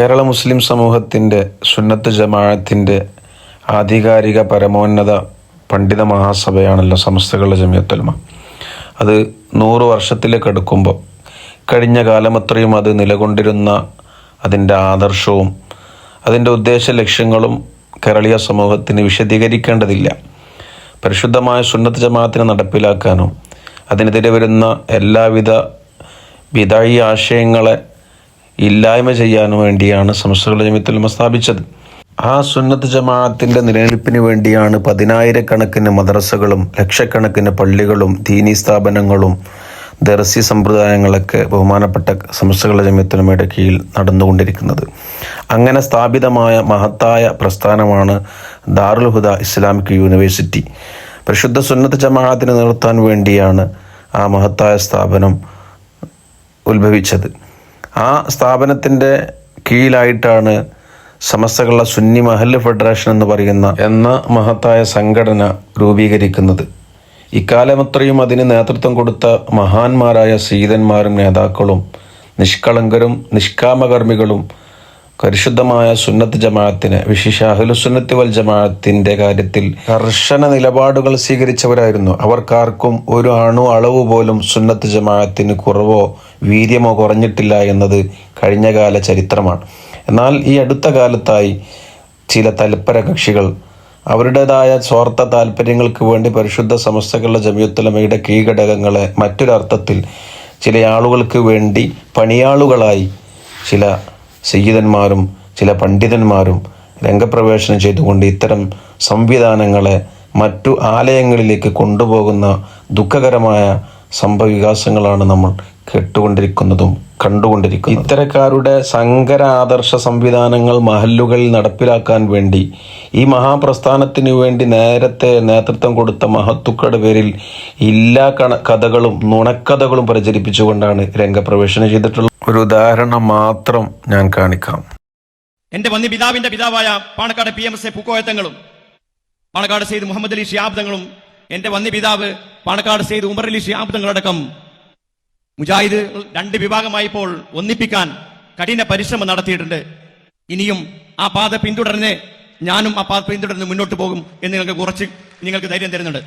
കേരള മുസ്ലിം സമൂഹത്തിന്റെ സുന്നത്ത് ജമാഅത്തിന്റെ ആധികാരിക പരമോന്നത പണ്ഡിത മഹാസഭയാണല്ലോ സമസ്തകളുടെ ജമിയത്തുൽമ അത് നൂറ് വർഷത്തിലേക്ക് അടുക്കുമ്പോൾ കഴിഞ്ഞ കാലമത്രയും അത് നിലകൊണ്ടിരുന്ന അതിന്റെ ആദർശവും അതിന്റെ ഉദ്ദേശ ലക്ഷ്യങ്ങളും കേരളീയ സമൂഹത്തിന് വിശദീകരിക്കേണ്ടതില്ല. പരിശുദ്ധമായ സുന്നത്ത് ജമാഅത്തിനെ നടപ്പിലാക്കാനും അതിനെതിരെ വരുന്ന എല്ലാവിധ വിതായി ആശയങ്ങളെ ഇല്ലായ്മ ചെയ്യാനും വേണ്ടിയാണ് സംസ്കൃത ജമിത്തുൽമ സ്ഥാപിച്ചത്. ആ സുന്നത്ത് ജമാഅത്തിന്റെ നിലനിൽപ്പിന് വേണ്ടിയാണ് പതിനായിരക്കണക്കിന് മദ്രസകളും ലക്ഷക്കണക്കിന് പള്ളികളും ദീനീ സ്ഥാപനങ്ങളും ദർസി സമ്പ്രദായങ്ങളൊക്കെ ബഹുമാനപ്പെട്ട സംസ്കൃത ജമിത്തുലമയുടെ കീഴിൽ നടന്നുകൊണ്ടിരിക്കുന്നത്. അങ്ങനെ സ്ഥാപിതമായ മഹത്തായ പ്രസ്ഥാനമാണ് ദാറുൽ ഹുദ ഇസ്ലാമിക് യൂണിവേഴ്സിറ്റി. പരിശുദ്ധ സുന്നത്ത് ജമാഅത്തിനെ നിർത്താൻ വേണ്ടിയാണ് ആ മഹത്തായ സ്ഥാപനം ഉത്ഭവിച്ചത്. ആ സ്ഥാപനത്തിന്റെ കീഴിലായിട്ടാണ് സമസ്തകളുടെ സുന്നി മഹല്ല് ഫെഡറേഷൻ എന്ന് പറയുന്ന എന്ന മഹത്തായ സംഘടന രൂപീകരിക്കുന്നത്. ഇക്കാലമത്രയും അതിന് നേതൃത്വം കൊടുത്ത മഹാന്മാരായ സീതന്മാരും നേതാക്കളും നിഷ്കളങ്കരും നിഷ്കാമകർമ്മികളും പരിശുദ്ധമായ സുന്നത്ത് ജമാഅത്തിന് വിശിഷ അഹ്ലുസുന്നത്ത് വൽ ജമാഅത്തിന്റെ കാര്യത്തിൽ കർശന നിലപാടുകൾ സ്വീകരിച്ചവരായിരുന്നു. അവർക്കാർക്കും ഒരു അണു അളവ് പോലും സുന്നത്ത് ജമാഅത്തിന് കുറവോ വീര്യമോ കുറഞ്ഞിട്ടില്ല എന്നത് കഴിഞ്ഞകാല ചരിത്രമാണ്. എന്നാൽ ഈ അടുത്ത കാലത്തായി ചില തൽപര കക്ഷികൾ അവരുടേതായ സ്വാർത്ഥ താല്പര്യങ്ങൾക്ക് വേണ്ടി പരിശുദ്ധ സമസ്തകളുടെ ജമിയത്തുലമയുടെ കീഘടകങ്ങളെ മറ്റൊരർത്ഥത്തിൽ ചില ആളുകൾക്ക് വേണ്ടി പണിയാളുകളായി ചില സയ്യിദന്മാരും ചില പണ്ഡിതന്മാരും രംഗപ്രവേശനം ചെയ്തുകൊണ്ട് ഇത്തരം സംവിധാനങ്ങളെ മറ്റു ആലയങ്ങളിലേക്ക് കൊണ്ടുപോകുന്ന ദുഃഖകരമായ സംഭവവികാസങ്ങളാണ് നമ്മൾ കേട്ടുകൊണ്ടിരിക്കുന്നതും കണ്ടുകൊണ്ടിരിക്കുന്നു ഇത്തരക്കാരുടെ സങ്കര ആദർശ സംവിധാനങ്ങൾ മഹല്ലുകളിൽ നടപ്പിലാക്കാൻ വേണ്ടി ഈ മഹാപ്രസ്ഥാനത്തിനു വേണ്ടി നേരത്തെ നേതൃത്വം കൊടുത്ത മഹത്തുക്കളുടെ പേരിൽ എല്ലാ കണ കഥകളും നുണക്കഥകളും പ്രചരിപ്പിച്ചുകൊണ്ടാണ് രംഗപ്രവേശനം ചെയ്തിട്ടുള്ളത്. ഒരു ഉദാഹരണം മാത്രം ഞാൻ കാണിക്കാം. എന്റെ വന്നി പിതാവിന്റെ പിതാവായ Panakkad P M S A പൂക്കോയത്തങ്ങളും Panakkad Syed Muhammad Ali ഷിയാബ്ദങ്ങളും എന്റെ വന്നി പിതാവ് പാണക്കാട് സെയ്ദ് ഉമർ അലി ഷിയാബ്ദങ്ങളടക്കം മുജാഹിദ് രണ്ട് വിഭാഗമായപ്പോൾ ഒന്നിപ്പിക്കാൻ കഠിന പരിശ്രമം നടത്തിയിട്ടുണ്ട്. ഇനിയും ആ പാത പിന്തുടർന്ന് ഞാനും ആ പാത പിന്തുടർന്ന് മുന്നോട്ട് പോകും എന്ന് നിങ്ങൾക്ക് കുറച്ച് നിങ്ങൾക്ക് ധൈര്യം തരുന്നുണ്ട്.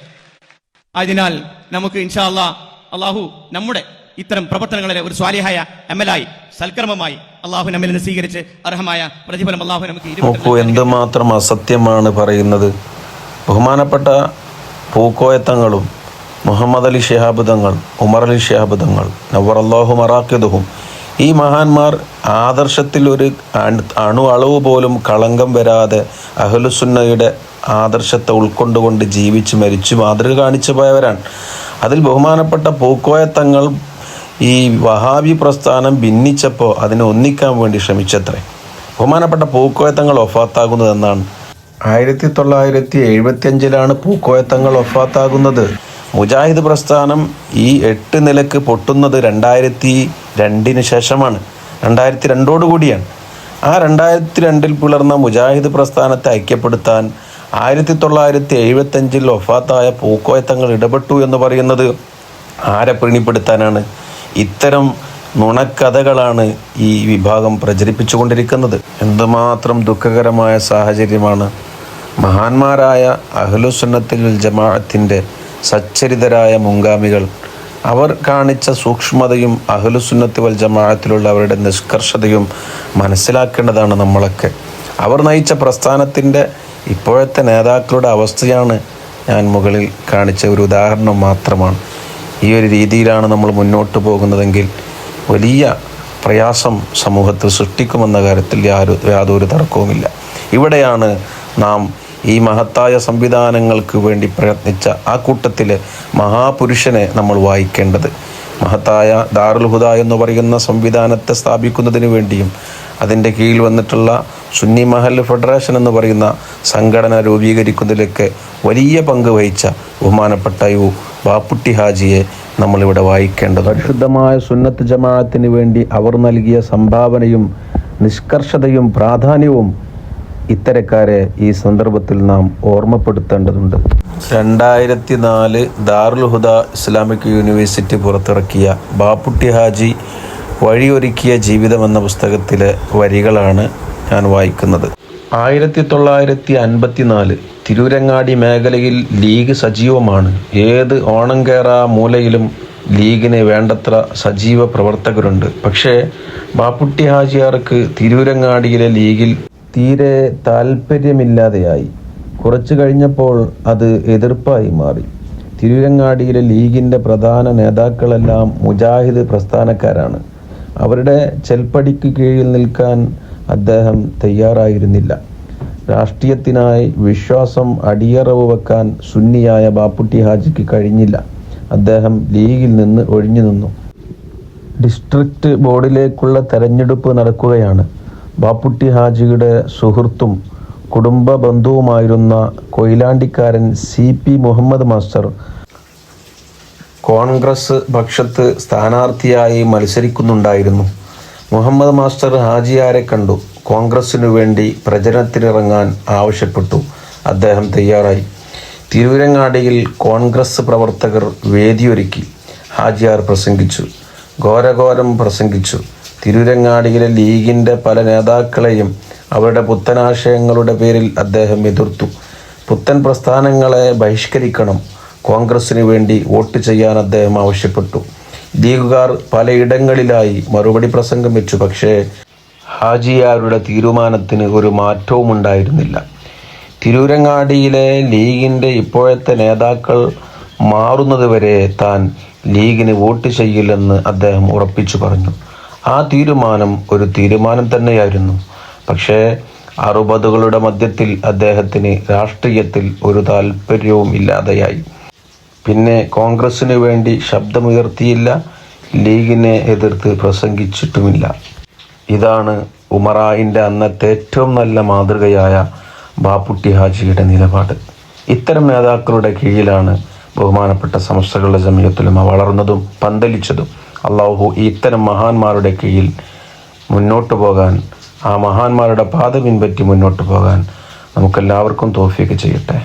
അതിനാൽ നമുക്ക് ഇൻഷാ അല്ലാ അള്ളാഹു നമ്മുടെ ഇത്തരം പ്രവർത്തനങ്ങളെ ഒരു സ്വാലിഹായ അമലായി സൽക്കർമ്മമായി അള്ളാഹു നമ്മിൽ സ്വീകരിച്ച് അർഹമായ പ്രതിഫലം അള്ളാഹു നമുക്ക് നോക്കൂ എന്തുമാത്രം അസത്യമാണ് പറയുന്നത്. ബഹുമാനപ്പെട്ട പൂക്കോയത്തങ്ങളും മുഹമ്മദ് അലി ഷിഹാബ് തങ്ങൾ ഉമർ അലി ഷിഹാബ് തങ്ങൾ നവർ അള്ളാഹു മറാക്കിയതും ഈ മഹാന്മാർ ആദർശത്തിൽ ഒരു അണു- അളവ് പോലും കളങ്കം വരാതെ അഹലുസുന്നയുടെ ആദർശത്തെ ഉൾക്കൊണ്ടുകൊണ്ട് ജീവിച്ച് മരിച്ചു മാതൃക കാണിച്ചു പോയവരാണ്. അതിൽ ബഹുമാനപ്പെട്ട പൂക്കോയ തങ്ങൾ ഈ വഹാബി പ്രസ്ഥാനം ഭിന്നിച്ചപ്പോൾ അതിനെ ഒന്നിക്കാൻ വേണ്ടി ശ്രമിച്ചത്രേ. ബഹുമാനപ്പെട്ട പൂക്കോയത്തങ്ങൾ ഒഫാത്താകുന്നതെന്നാണ് ആയിരത്തി തൊള്ളായിരത്തി എഴുപത്തി അഞ്ചിലാണ് പൂക്കോയത്തങ്ങൾ ഒഫാത്താകുന്നത് മുജാഹിദ് പ്രസ്ഥാനം ഈ എട്ട് നിലയ്ക്ക് പൊട്ടുന്നത് രണ്ടായിരത്തി രണ്ടിന് ശേഷമാണ്. രണ്ടായിരത്തി രണ്ടോടു കൂടിയാണ്. ആ രണ്ടായിരത്തി രണ്ടിൽ പുലർന്ന മുജാഹിദ് പ്രസ്ഥാനത്തെ ഐക്യപ്പെടുത്താൻ ആയിരത്തി തൊള്ളായിരത്തി എഴുപത്തഞ്ചിൽ ഒഫാത്തായ പൂക്കോയത്തങ്ങൾ ഇടപെട്ടു എന്ന് പറയുന്നത് ആരെ പ്രീണിപ്പെടുത്താനാണ്? ഇത്തരം നുണക്കഥകളാണ് ഈ വിഭാഗം പ്രചരിപ്പിച്ചുകൊണ്ടിരിക്കുന്നത്. എന്തുമാത്രം ദുഃഖകരമായ സാഹചര്യമാണ്. മഹാന്മാരായ അഹ്ലുസുന്നത്തിൽ ജമാഅത്തിന്റെ സച്ചരിതരായ മുങ്കാമികൾ അവർ കാണിച്ച സൂക്ഷ്മതയും അഹലുസുന്നത്തി വൽ ജമാഅത്തിലുള്ള അവരുടെ നിഷ്കർഷതയും മനസ്സിലാക്കേണ്ടതാണ് നമ്മളൊക്കെ. അവർ നയിച്ച പ്രസ്ഥാനത്തിന്റെ ഇപ്പോഴത്തെ നേതാക്കളുടെ അവസ്ഥയാണ് ഞാൻ മുകളിൽ കാണിച്ച ഒരു ഉദാഹരണം മാത്രമാണ്. ഈ ഒരു രീതിയിലാണ് നമ്മൾ മുന്നോട്ട് പോകുന്നതെങ്കിൽ വലിയ പ്രയാസം സമൂഹത്തിൽ സൃഷ്ടിക്കുമെന്ന കാര്യത്തിൽ യാതൊരു തർക്കവുമില്ല. ഇവിടെയാണ് നാം ഈ മഹത്തായ സംവിധാനങ്ങൾക്ക് വേണ്ടി പ്രയത്നിച്ച ആ കൂട്ടത്തിലെ മഹാപുരുഷനെ നമ്മൾ വായിക്കേണ്ടത്. മഹത്തായ ദാറുൽ ഹുദ എന്ന് പറയുന്ന സംവിധാനത്തെ സ്ഥാപിക്കുന്നതിന് വേണ്ടിയും അതിന്റെ കീഴിൽ വന്നിട്ടുള്ള സുന്നി മഹൽ ഫെഡറേഷൻ എന്ന് പറയുന്ന സംഘടന രൂപീകരിക്കുന്നതിലൊക്കെ വലിയ പങ്ക് വഹിച്ച ബഹുമാനപ്പെട്ട യു ബാപ്പുട്ടി ഹാജിയെ നമ്മളിവിടെ വായിക്കേണ്ടത് പരിശുദ്ധമായ സുന്നത്ത് ജമാഅത്തിന് വേണ്ടി അവർ നൽകിയ സംഭാവനയും നിഷ്കർഷതയും പ്രാധാന്യവും ഇത്തരക്കാരെ ഈ സന്ദർഭത്തിൽ നാം ഓർമ്മപ്പെടുത്തേണ്ടതുണ്ട്. രണ്ടായിരത്തി നാല് ദാറുൽ ഹുദ ഇസ്ലാമിക് യൂണിവേഴ്സിറ്റി പുറത്തിറക്കിയ ബാപ്പുട്ടി ഹാജി വഴിയൊരുക്കിയ ജീവിതം എന്ന പുസ്തകത്തിലെ വരികളാണ് ഞാൻ വായിക്കുന്നത്. ആയിരത്തി തൊള്ളായിരത്തി അൻപത്തിനാല് തിരൂരങ്ങാടി മേഖലയിൽ ലീഗ് സജീവമാണ്. ഏത് ഓണം ഓണംകേറ മൂലയിലും ലീഗിന് വേണ്ടത്ര സജീവ പ്രവർത്തകരുണ്ട്. പക്ഷേ ബാപ്പുട്ടി ഹാജിയാർക്ക് തിരൂരങ്ങാടിയിലെ ലീഗിൽ തീരെ താല്പര്യമില്ലാതെയായി കുറച്ചു കഴിഞ്ഞപ്പോൾ അത് എതിർപ്പായി മാറി. തിരുരങ്ങാടിയിലെ ലീഗിന്റെ പ്രധാന നേതാക്കളെല്ലാം മുജാഹിദ് പ്രസ്ഥാനക്കാരാണ്. അവരുടെ ചെൽപ്പടിക്ക് കീഴിൽ നിൽക്കാൻ അദ്ദേഹം തയ്യാറായിരുന്നില്ല. രാഷ്ട്രീയത്തിനായി വിശ്വാസം അടിയറവ് വെക്കാൻ സുന്നിയായ ബാപ്പുട്ടി ഹാജിക്ക് കഴിഞ്ഞില്ല. അദ്ദേഹം ലീഗിൽ നിന്ന് ഒഴിഞ്ഞു നിന്നു. ഡിസ്ട്രിക്റ്റ് ബോർഡിലേക്കുള്ള തെരഞ്ഞെടുപ്പ് നടക്കുകയാണ്. ബാപ്പുട്ടി ഹാജിയുടെ സുഹൃത്തും കുടുംബ ബന്ധുവുമായിരുന്ന കൊയിലാണ്ടിക്കാരൻ C P Muhammad master Congress പക്ഷത്ത് സ്ഥാനാർത്ഥിയായി മത്സരിക്കുന്നുണ്ടായിരുന്നു. മുഹമ്മദ് മാസ്റ്റർ ഹാജിയാരെ കണ്ടു. കോൺഗ്രസിനു വേണ്ടി പ്രചരണത്തിനിറങ്ങാൻ ആവശ്യപ്പെട്ടു. അദ്ദേഹം തയ്യാറായി. തിരൂരങ്ങാടിയിൽ കോൺഗ്രസ് പ്രവർത്തകർ വേദിയൊരുക്കി. ഹാജിയാർ പ്രസംഗിച്ചു. ഘോരഘോരം പ്രസംഗിച്ചു. തിരൂരങ്ങാടിയിലെ ലീഗിന്റെ പല നേതാക്കളെയും അവരുടെ പുത്തനാശയങ്ങളുടെ പേരിൽ അദ്ദേഹം എതിർത്തു. പുത്തൻ പ്രസ്ഥാനങ്ങളെ ബഹിഷ്കരിക്കണം. കോൺഗ്രസിന് വേണ്ടി വോട്ട് ചെയ്യാൻ അദ്ദേഹം ആവശ്യപ്പെട്ടു. ലീഗുകാർ പലയിടങ്ങളിലായി മറുപടി പ്രസംഗം വെച്ചു. പക്ഷേ ഹാജിയാരുടെ തീരുമാനത്തിന് ഒരു മാറ്റവും ഉണ്ടായിരുന്നില്ല. തിരൂരങ്ങാടിയിലെ ലീഗിന്റെ ഇപ്പോഴത്തെ നേതാക്കൾ മാറുന്നതുവരെ താൻ ലീഗിന് വോട്ട് ചെയ്യില്ലെന്ന് അദ്ദേഹം ഉറപ്പിച്ചു പറഞ്ഞു. ആ തീരുമാനം ഒരു തീരുമാനം തന്നെയായിരുന്നു. പക്ഷേ അറുപതുകളുടെ മധ്യത്തിൽ അദ്ദേഹത്തിന് രാഷ്ട്രീയത്തിൽ ഒരു താല്പര്യവും ഇല്ലാതെയായി. പിന്നെ കോൺഗ്രസിന് വേണ്ടി ശബ്ദമുയർത്തിയില്ല ലീഗിനെ എതിർത്ത് പ്രസംഗിച്ചിട്ടുമില്ല. ഇതാണ് ഉമറായിന്റെ അന്നത്തെ ഏറ്റവും നല്ല മാതൃകയായ ബാപ്പുട്ടി ഹാജിയുടെ നിലപാട്. ഇത്തരം നേതാക്കളുടെ കീഴിലാണ് ബഹുമാനപ്പെട്ട സംസ്ഥകളുടെ ജമിയത്തുലമ വളർന്നതും പന്തലിച്ചതും. അള്ളാഹു ഇത്തരം മഹാന്മാരുടെ കീഴിൽ മുന്നോട്ട് പോകാൻ ആ മഹാന്മാരുടെ പാത പിൻപറ്റി മുന്നോട്ട് പോകാൻ നമുക്കെല്ലാവർക്കും തോഫിക്ക് ചെയ്യട്ടെ.